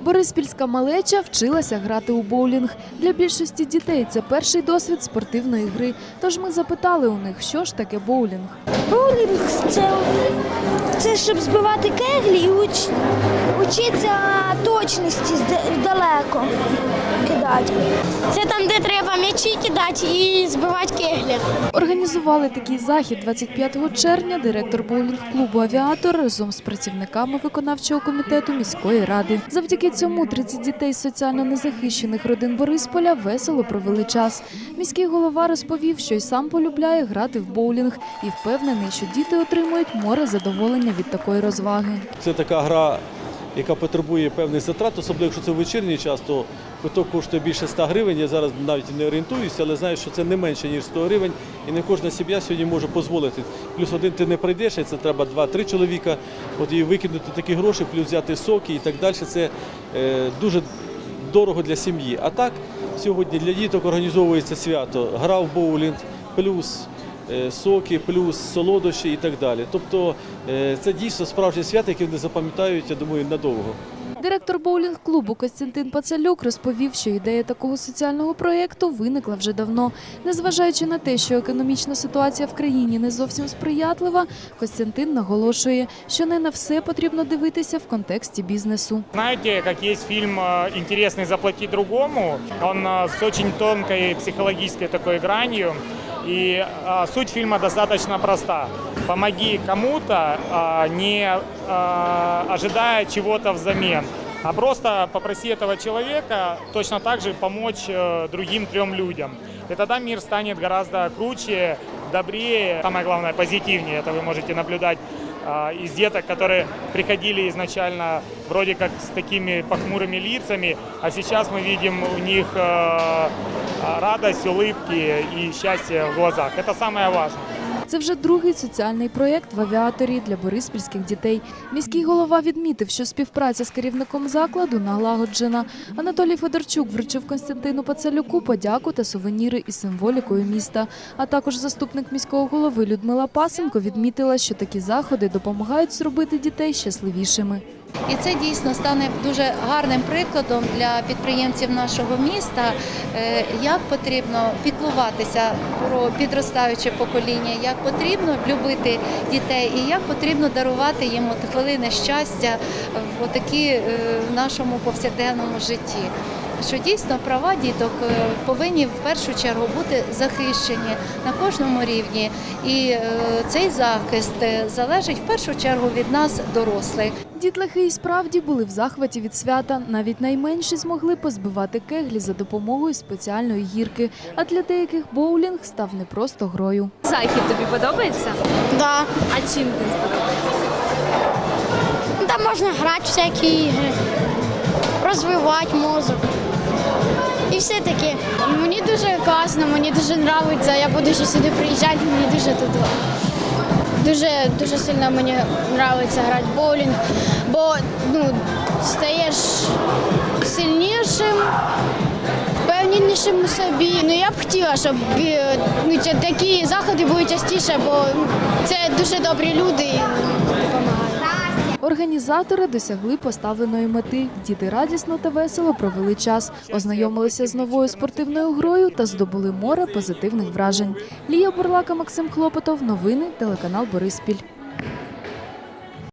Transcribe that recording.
Бориспільська малеча вчилася грати у боулінг. Для більшості дітей це перший досвід спортивної гри. Тож ми запитали у них, що ж таке боулінг. Боулінг це, це щоб збивати кеглі і уч, учитися точності зда- кидати. Це там, де треба м'ячі кидати і збивати кеглі. Організували такий захід 25 червня директор боулінг-клубу Авіатор разом з працівниками виконавчого комітету міської ради. Завдяки цьому 30 дітей з соціально незахищених родин Борисполя весело провели час. Міський голова розповів, що й сам полюбляє грати в боулінг і впевнений, що діти отримують море задоволення від такої розваги. Це така гра, яка потребує певних затрат, особливо якщо це вечірній час, то квиток коштує більше 100 гривень. Я зараз навіть не орієнтуюся, але знаю, що це не менше, ніж 100 гривень. І не кожна сім'я сьогодні може дозволити. Плюс один ти не прийдеш, і це треба 2-3 чоловіка. От і викинути такі гроші, плюс взяти соки і так далі. Це е, дуже дорого для сім'ї. А так, сьогодні для діток організовується свято, гра в боулінг, плюс е, соки, плюс солодощі і так далі. Тобто е, це дійсно справжнє свято, яке вони запам'ятають, я думаю, надовго. Директор боулінг-клубу Костянтин Пацалюк розповів, що ідея такого соціального проєкту виникла вже давно. Незважаючи на те, що економічна ситуація в країні не зовсім сприятлива, Костянтин наголошує, що не на все потрібно дивитися в контексті бізнесу. Знаете, как есть фильм э, «Интересный заплати другому», он э, с очень тонкой психологической такой гранью, и э, суть фильма достаточно проста. Помоги кому-то, э, не э, ожидая чего-то взамен, а просто попроси этого человека точно так же помочь э, другим трем людям. И тогда мир станет гораздо круче, добрее, самое главное, позитивнее. Это вы можете наблюдать а, из деток, которые приходили изначально вроде как с такими похмурыми лицами, а сейчас мы видим у них э, радость, улыбки и счастье в глазах. Это самое важное. Це вже другий соціальний проєкт в авіаторі для бориспільських дітей. Міський голова відмітив, що співпраця з керівником закладу налагоджена. Анатолій Федорчук вручив Константину Пацалюку подяку та сувеніри із символікою міста. А також заступник міського голови Людмила Пасенко відмітила, що такі заходи допомагають зробити дітей щасливішими. І це дійсно стане дуже гарним прикладом для підприємців нашого міста, е, як потрібно піклуватися про підростаюче покоління, як потрібно любити дітей і як потрібно дарувати їм от хвилини щастя в такі е, нашому повсякденному житті. Що дійсно права діток е, повинні в першу чергу бути захищені на кожному рівні, і е, цей захист е, залежить в першу чергу від нас, дорослих. Дітлахи і справді були в захваті від свята. Навіть найменші змогли позбивати кеглі за допомогою спеціальної гірки. А для деяких боулінг став не просто грою. Захід тобі подобається? Да. А чим він сподобається? Там можна грати всякі ігри, розвивати мозок. І все таке. Мені дуже класно, мені дуже подобається. Я буду ще сюди приїжджати, мені дуже тут. Дуже дуже сильно мені подобається грати в боулінг, бо ну, стаєш сильнішим, впевненішим у собі. Ну я б хотіла, щоб е, ну, такі заходи були частіше, бо це дуже добрі люди і допомагають. Організатори досягли поставленої мети. Діти радісно та весело провели час, ознайомилися з новою спортивною грою та здобули море позитивних вражень. Лія Бурлака, Максим Хлопотов. Новини телеканал Бориспіль.